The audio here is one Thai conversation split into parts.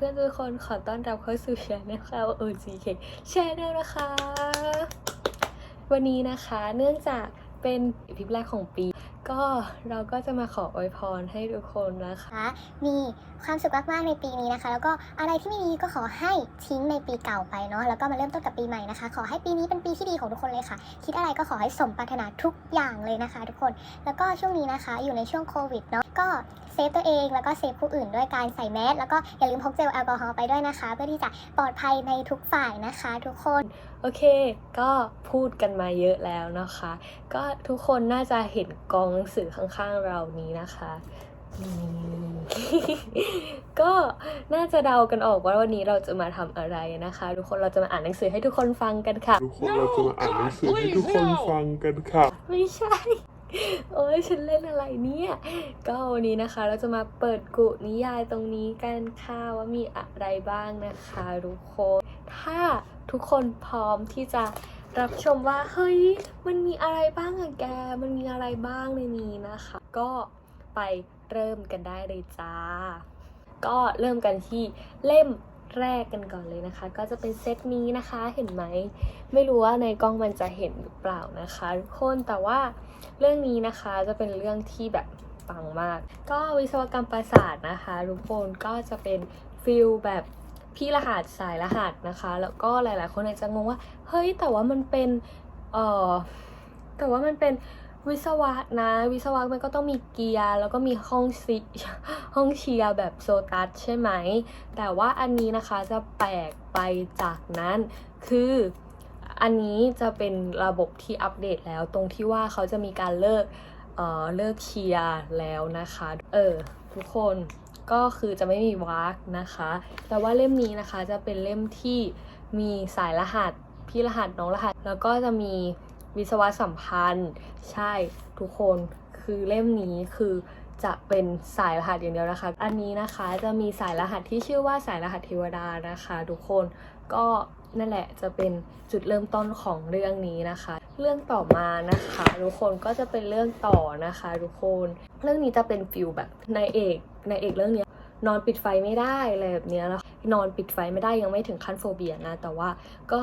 เพื่อนทุกคนขอต้อนรับเข้าสู่ช anel ค่ะ OGK Channel นะคะ วันนี้นะคะเนื่องจากเป็นคลิปแรกของปี ก็เราก็จะมาขออวยพรให้ทุกคนนะคะ มีความสุขมากๆในปีนี้นะคะ แล้วก็อะไรที่ไม่ดีก็ขอให้ทิ้งในปีเก่าไปเนาะแล้วก็มาเริ่มต้นกับปีใหม่นะคะ ขอให้ปีนี้เป็นปีที่ดีของทุกคนเลยค่ะ คิดอะไรก็ขอให้สมปรารถนาทุกอย่างเลยนะคะ ทุกคนแล้วก็ช่วงนี้นะคะ อยู่ในช่วงโควิดเนาะก็ ซฟตัวเอง แล้วก็เซฟผู้อื่นด้วยการใส่แมสแล้วก็อย่าลืมพกเจลแอลกอฮอล์ไปด้วยนะคะ เพื่อที่จะปลอดภัยในทุกฝ่ายนะคะทุกคน โอเค ก็พูดกันมาเยอะแล้วนะคะ ก็ทุกคนน่าจะเห็นกองหนังสือข้างๆเรานี้นะคะนี่ก็น่าจะเดากันออกว่าวันนี้เราจะมาทำอะไรนะคะ ทุกคนเราจะมาอ่านหนังสือให้ทุกคนฟังกันค่ะ ทุกคนเราจะมาอ่านหนังสือให้ทุกคนฟังกันค่ะ ไม่ใช่ โอ้ยฉันเล่นอะไรเนี่ย ก็วันนี้นะคะ เราจะมาเปิดกุนิยายตรงนี้กันค่ะว่ามีอะไรบ้างนะคะทุกคนถ้าทุกคนพร้อมที่จะรับชมว่าเฮ้ยมันมีอะไรบ้างอะแก มันมีอะไรบ้างในนี้นะคะ ก็ไปเริ่มกันได้เลยจ้า ก็เริ่มกันที่เล่ม แรกกันก่อนเลยนะคะ ก็จะเป็นเซตนี้นะคะเห็นไหม ไม่รู้ว่าในกล้องมันจะเห็นหรือเปล่านะคะทุกคนแต่ว่าเรื่องนี้นะคะจะเป็นเรื่องที่แบบปังมาก ก็วิศวกรรมประสาทนะคะทุกคนก็จะเป็นฟิลแบบพี่รหัสสายรหัสนะคะ แล้วก็หลาย ๆ คนอาจจะงงว่า เฮ้ยแต่ว่ามันเป็นเอ่อแต่ว่ามันเป็น วิศวะนะ วิศวะมันก็ต้องมีเกียร์แล้วก็มีห้องซิห้องเชียร์แบบโซตัสใช่ไหม แต่ว่าอันนี้นะคะจะแปลกไปจากนั้น คืออันนี้จะเป็นระบบที่อัปเดตแล้วตรงที่ว่าเขาจะมีการเลิกเอ่อเลิกเชียร์แล้วนะคะ เออ ทุกคนก็คือจะไม่มีวากนะคะ แต่ว่าเล่มนี้นะคะจะเป็นเล่มที่มีสายรหัส พี่รหัสน้องรหัส แล้วก็จะมี วิศวะสัมพันธ์ ใช่ทุกคนคือเล่มนี้คือจะเป็นสายรหัสอย่างเดียวนะคะ อันนี้นะคะจะมีสายรหัสที่ชื่อว่าสายรหัสเทวดานะคะทุกคนก็นั่นแหละจะเป็นจุดเริ่มต้นของเรื่องนี้นะคะ เรื่องต่อมานะคะทุกคนก็จะเป็นเรื่องต่อนะคะทุกคน เรื่องนี้จะเป็นฟิลแบบนายเอกนายเอกเรื่องเนี้ย นอนปิดไฟไม่ได้อะไรแบบนี้ยนะคะนอนปิดไฟไม่ได้ยังไม่ถึงขั้นโฟเบียนะ แต่ว่าก็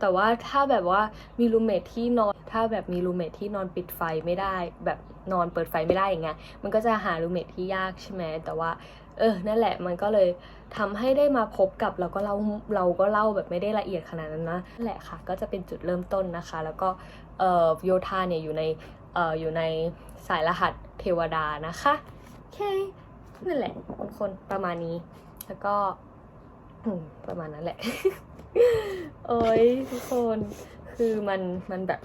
แต่ว่าถ้าแบบว่ามีรูเมทที่นอน ถ้าแบบมีรูเมทที่นอนปิดไฟไม่ได้ แบบนอนเปิดไฟไม่ได้อย่างเงี้ยมันก็จะหารูเมทที่ยากใช่ไหมแต่ว่าเออ นั่นแหละ มันก็เลยทำให้ได้มาพบกับเราก็เล่าเราก็เล่าแบบไม่ได้ละเอียดขนาดนั้นนะนั่นแหละค่ะ ก็จะเป็นจุดเริ่มต้นนะคะ แล้วก็เอ่อโยธาเนี่ยอยู่ในเอ่ออยู่ในสายรหัสเทวดานะคะ โอเค นั่นแหละทุกคนประมาณนี้ แล้วก็ประมาณนั้นแหละ โอ้ยทุกคนคือมันมันแบบ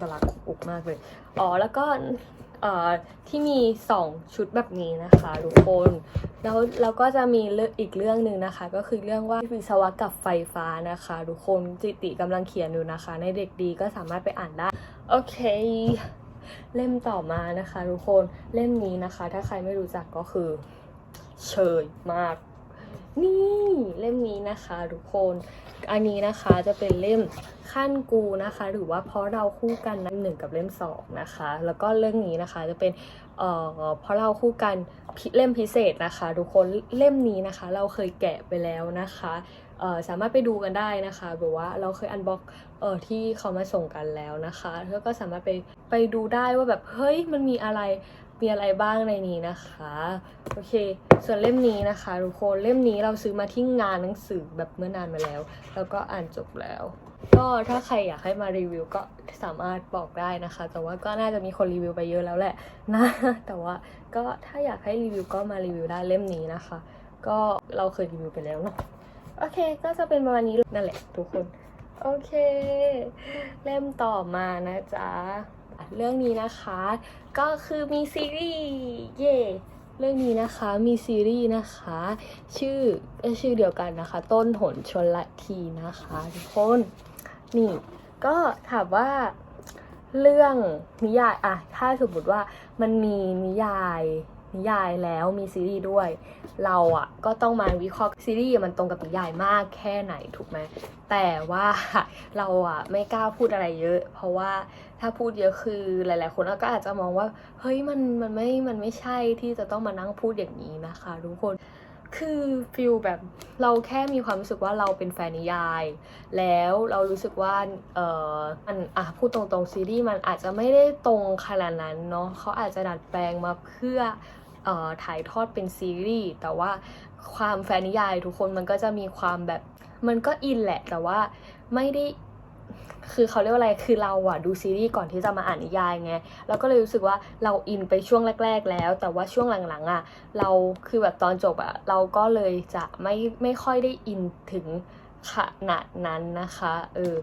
ตลักอุกมากเลย อ๋อแล้วก็เอ่อที่มีสองชุดแบบนี้นะคะทุกคนแล้วแล้วก็จะมีเรื่องอีกเรื่องหนึ่งนะคะ ก็คือเรื่องว่าวิศวะกับไฟฟ้านะคะ ทุกคนจิติกำลังเขียนอยู่นะคะ ในเด็กดีก็สามารถไปอ่านได้ โอเค เล่มต่อมานะคะทุกคนเล่มนี้นะคะ ถ้าใครไม่รู้จักก็คือเชยมาก นี่เล่มนี้นะคะทุกคนอันนี้นะคะจะเป็นเล่มขั้นกูนะคะ หรือว่าเพราะเราคู่กันนะหนึ่งกับเล่มสองนะคะ แล้วก็เรื่องนี้นะคะจะเป็นเอ่อเพราะเราคู่กันเล่มพิเศษนะคะ ทุกคนเล่มนี้นะคะ เราเคยแกะไปแล้วนะคะ สามารถไปดูกันได้นะคะแบบว่าเราเคยอันบ็อกเออที่เขามาส่งกันแล้วนะคะแล้วก็สามารถไปไปดูได้ว่าแบบเฮ้ยมันมีอะไรมีอะไรบ้างในนี้นะคะโอเค ส่วนเล่มนี้นะคะทุกคนเล่มนี้เราซื้อมาที่งานหนังสือแบบเมื่อนานมาแล้ว แล้วก็อ่านจบแล้ว ก็ถ้าใครอยากให้มารีวิวก็สามารถบอกได้นะคะ แต่ว่าก็น่าจะมีคนรีวิวไปเยอะแล้วแหละนะแต่ว่าก็ถ้าอยากให้รีวิวก็มารีวิวได้เล่มนี้นะคะ ก็เราเคยรีวิวไปแล้วเนาะ โอเค ก็จะเป็นประมาณนี้นั่นแหละทุกคน โอเค เล่มต่อมานะจ๊ะ เรื่องนี้นะคะ ก็คือมีซีรีส์เย่เรื่องนี้นะคะมีซีรีส์นะคะ ชื่อชื่อเดียวกันนะคะ ต้นหนชนละทีนะคะทุกคนนี่ก็ถามว่าเรื่องนิยายอะถ้าสมมติว่ามันมีนิยาย นิยายแล้วมีซีรีส์ด้วย เราอะก็ต้องมาวิเคราะห์ซีรีส์มันตรงกับนิยายมากแค่ไหนถูกไหมแต่ว่าเราอะไม่กล้าพูดอะไรเยอะ เพราะว่าถ้าพูดเยอะคือหลาย ๆ คนก็อาจจะมองว่าเฮ้ยมันมันไม่มันไม่ใช่ที่จะต้องมานั่งพูดอย่างนี้นะคะทุกคนคือฟิลแบบเราแค่มีความรู้สึกว่าเราเป็นแฟนนิยาย แล้วเรารู้สึกว่าเออมันอะพูดตรงๆซีรีส์มันอาจจะไม่ได้ตรงขนาดนั้นเนาะเขาอาจจะดัดแปลงมาเพื่อเอ่อ ถ่ายทอดเป็นซีรีส์แต่ว่าความแฟนนิยายทุกคนมันก็จะมีความแบบมันก็อินแหละ แต่ว่าไม่ได้คือเขาเรียกว่าอะไรคือเราอะดูซีรีส์ก่อนที่จะมาอ่านนิยายไงเราก็เลยรู้สึกว่าเราอินไปช่วงแรก ๆ แล้ว แต่ว่าช่วงหลังๆอะเราคือแบบตอนจบอะเราก็เลยจะไม่ไม่ค่อยได้อินถึงขนาดนั้นนะคะเออ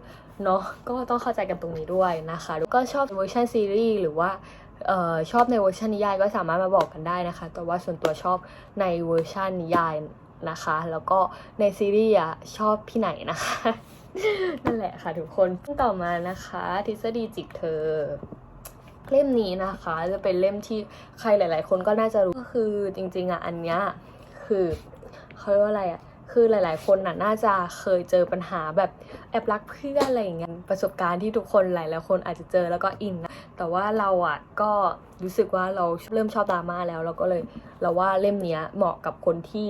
เนาะก็ต้องเข้าใจกันตรงนี้ด้วยนะคะ แล้วก็ชอบเวอร์ชันซีรีส์หรือว่า ออชอบในเวอร์ชันนิยายก็สามารถมาบอกกันได้นะคะ แต่ว่าส่วนตัวชอบในเวอร์ชันนิยายนะคะ แล้วก็ในซีรีส์อะชอบพี่ไหนนะคะนั่นแหละค่ะทุกคนต่อมานะคะ ทฤษฎีจิกเธอ เล่มนี้นะคะ จะเป็นเล่มที่ใครหลาย ๆ คนก็น่าจะรู้ก็คือจริง ๆอะอันเนี้ยคือเขาเรียกว่าอะไรอะ คือหลาย ๆ คนน่ะน่าจะเคยเจอปัญหาแบบแอบรักเพื่อนอะไรอย่างเงี้ยประสบการณ์ที่ทุกคนหลายๆคนอาจจะเจอแล้วก็อินนะแต่ว่าเราอะก็รู้สึกว่าเราเริ่มชอบดราม่าแล้วเราก็เลยเราว่าเล่มเนี้ยเหมาะกับคนที่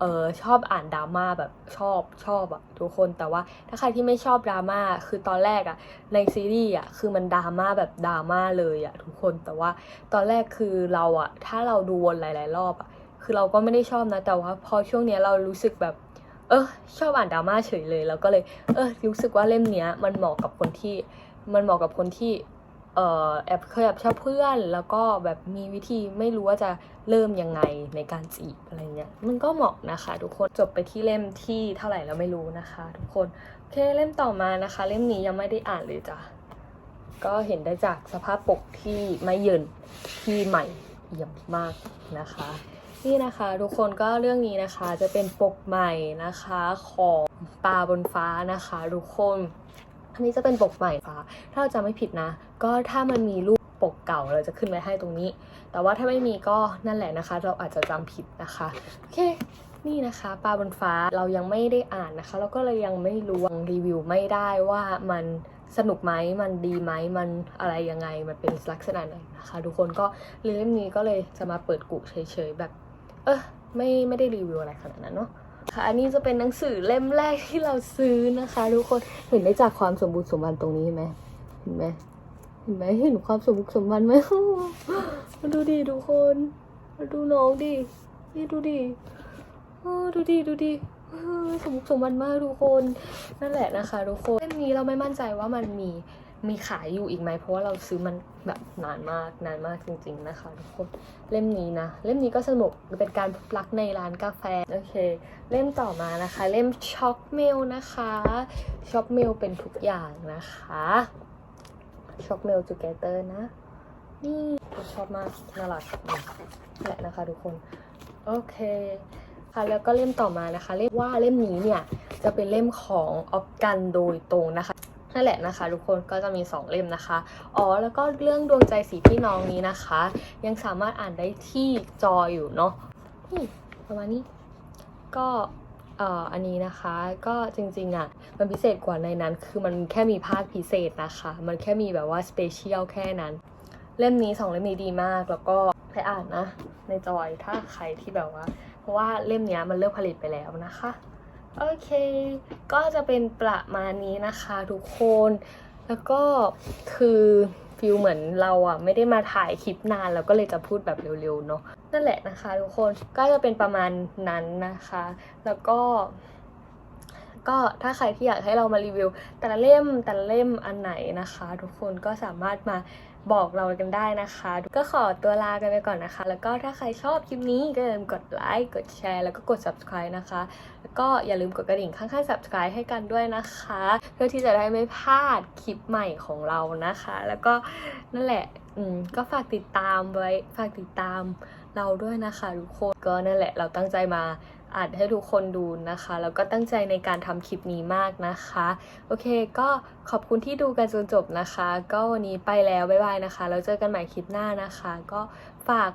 เออชอบอ่านดราม่าแบบชอบชอบอะทุกคนแต่ว่าถ้าใครที่ไม่ชอบดราม่าคือตอนแรกอะในซีรีส์อะคือมันดราม่าแบบดราม่าเลยอะทุกคนแต่ว่าตอนแรกคือเราอะถ้าเราดูวนหลาย ๆ รอบอะ คือเราก็ไม่ได้ชอบนะ แต่ว่าพอช่วงเนี้ยเรารู้สึกแบบ เออชอบอ่านดราม่าเฉยเลย แล้วก็เลย เออรู้สึกว่าเล่มเนี้ย มันเหมาะกับคนที่ มันเหมาะกับคนที่ เออแอบเคยแอบชอบเพื่อน แล้วก็แบบมีวิธีไม่รู้ว่าจะเริ่มยังไงในการจีบอะไรเงี้ย มันก็เหมาะนะคะ ทุกคน จบไปที่เล่มที่เท่าไหร่แล้วไม่รู้นะคะ ทุกคน โอเคเล่มต่อมานะคะ เล่มนี้ยังไม่ได้อ่านเลยจ้ะ ก็เห็นได้จากสภาพปกที่ไม่เยินที่ใหม่เยี่ยมมากนะคะ นี่นะคะทุกคนก็เรื่องนี้นะคะจะเป็นปกใหม่นะคะของปลาบนฟ้านะคะทุกคนอันนี้จะเป็นปกใหม่ฟ้า ถ้าเราจำไม่ผิดนะ ก็ถ้ามันมีรูปปกเก่าเราจะขึ้นไว้ให้ตรงนี้ แต่ว่าถ้าไม่มีก็นั่นแหละนะคะ เราอาจจะจำผิดนะคะโอเคนี่นะคะปลาบนฟ้าเรายังไม่ได้อ่านนะคะ แล้วก็เลยยังไม่รู้รีวิวไม่ได้ว่ามันสนุกไหมมันดีไหมมันอะไรยังไงมันเป็นลักษณะไหนนะคะ ทุกคนก็เล่มนี้ก็เลยจะมาเปิดกุเฉยๆแบบ ออไม่ไม่ได้รีวิวอะไรขนาดนั้นเนาะค่ะอันนี้จะเป็นหนังสือเล่มแรกที่เราซื้อนะคะทุกคนเห็นได้จากความสมบูรณ์สมบันตรงนี้ไหมเห็นไหมเห็นไหมเห็นความสมบูรณ์สมบันไหมมาดูดิทุกคนมาดูน้องดินี่ดูดิดูดิดูดิสมบุกสมบันมากทุกคนนั่นแหละนะคะทุกคนเล่มนี้เราไม่มั่นใจว่ามันมี มีขายอยู่อีกไหมเพราะว่าเราซื้อมันแบบนานมากนานมากจริง ๆนะคะทุกคนเล่มนี้นะ เล่มนี้ก็สนุกเป็นการพบรักในร้านกาแฟโอเค เล่มต่อมานะคะ เล่มช็อกเมลนะคะช็อกเมลเป็นทุกอย่างนะคะช็อกเมลจูเกเตอร์นะนี่ชอบมากน่ารักแหละนะคะทุกคนโอเคค่ะแล้วก็เล่มต่อมานะคะ เล่มว่าเล่มนี้เนี่ยจะเป็นเล่มของออฟกันโดยตรงนะคะ นั่นแหละนะคะ ทุกคนก็จะมี 2 เล่มนะคะ อ๋อ แล้วก็เรื่องดวงใจสีพี่น้องนี้นะคะ ยังสามารถอ่านได้ที่จออยู่เนาะประมาณนี้ ก็เอ่ออันนี้นะคะก็จริงๆอะมันพิเศษกว่าในนั้น คือมันแค่มีภาคพิเศษนะคะ มันแค่มีแบบว่าสเปเชียลแค่นั้น เล่มนี้สองเล่มนี้ดีมากแล้วก็ไปอ่านนะ ในจอยถ้าใครที่แบบว่า เพราะว่าเล่มนี้มันเลิกผลิตไปแล้วนะคะ โอเค ก็จะเป็นประมาณนี้นะคะทุกคน แล้วก็คือฟิลเหมือนเราอะไม่ได้มาถ่ายคลิปนานแล้วก็เลยจะพูดแบบเร็วๆเนาะนั่นแหละนะคะทุกคนก็จะเป็นประมาณนั้นนะคะ แล้วก็ ก็ถ้าใครที่อยากให้เรามารีวิว แต่ละเล่มแต่ละเล่มอันไหนนะคะ ทุกคนก็สามารถมาบอกเรากันได้นะคะ ก็ขอตัวลากันไปก่อนนะคะ แล้วก็ถ้าใครชอบคลิปนี้ก็อย่าลืมกดไลค์ กดแชร์ แล้วก็กด subscribe นะคะ แล้วก็อย่าลืมกดกระดิ่งข้างๆ subscribe ให้กันด้วยนะคะ เพื่อที่จะได้ไม่พลาดคลิปใหม่ของเรานะคะ แล้วก็นั่นแหละ อืม ก็ฝากติดตามไว้ ฝากติดตามเราด้วยนะคะทุกคน ก็นั่นแหละ เราตั้งใจมา อัดให้ทุกคนดูนะคะ แล้วก็ตั้งใจในการทำคลิปนี้มากนะคะ โอเค ก็ขอบคุณที่ดูกันจนจบนะคะ ก็วันนี้ไปแล้ว บ๊ายบายนะคะ แล้วเจอกันใหม่คลิปหน้านะคะ ก็ฝาก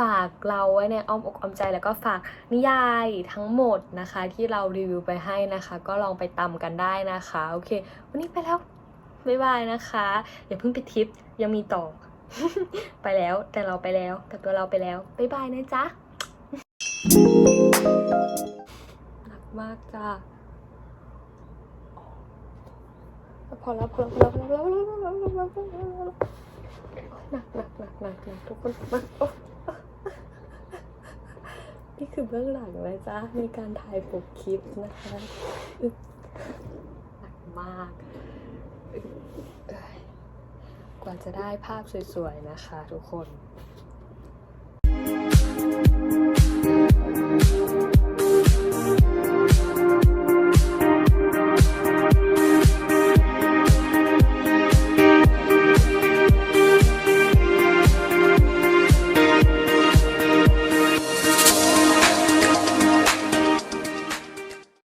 ฝากเราไว้ในอ้อมอกอ้อมใจแล้วก็ฝากนิยายทั้งหมดนะคะ ที่เรารีวิวไปให้นะคะ ก็ลองไปตำกันได้นะคะ โอเค วันนี้ไปแล้ว บ๊ายบายนะคะอย่าเพิ่งไปทิปยังมีต่อ ไปแล้วแต่เราไปแล้วแต่ตัวเราไปแล้วบ๊ายบายนะจ๊ะากจ้าพอแล้วพอแล้วพอแล้วพอแล้วหนักหนักหนักหนักหนักทุกคนมากนี่คือเบื้องหลังเลยจ้ามีการถ่ายปกคลิปนะคะหนักมาก กว่าจะได้ภาพสวยๆนะคะทุกคน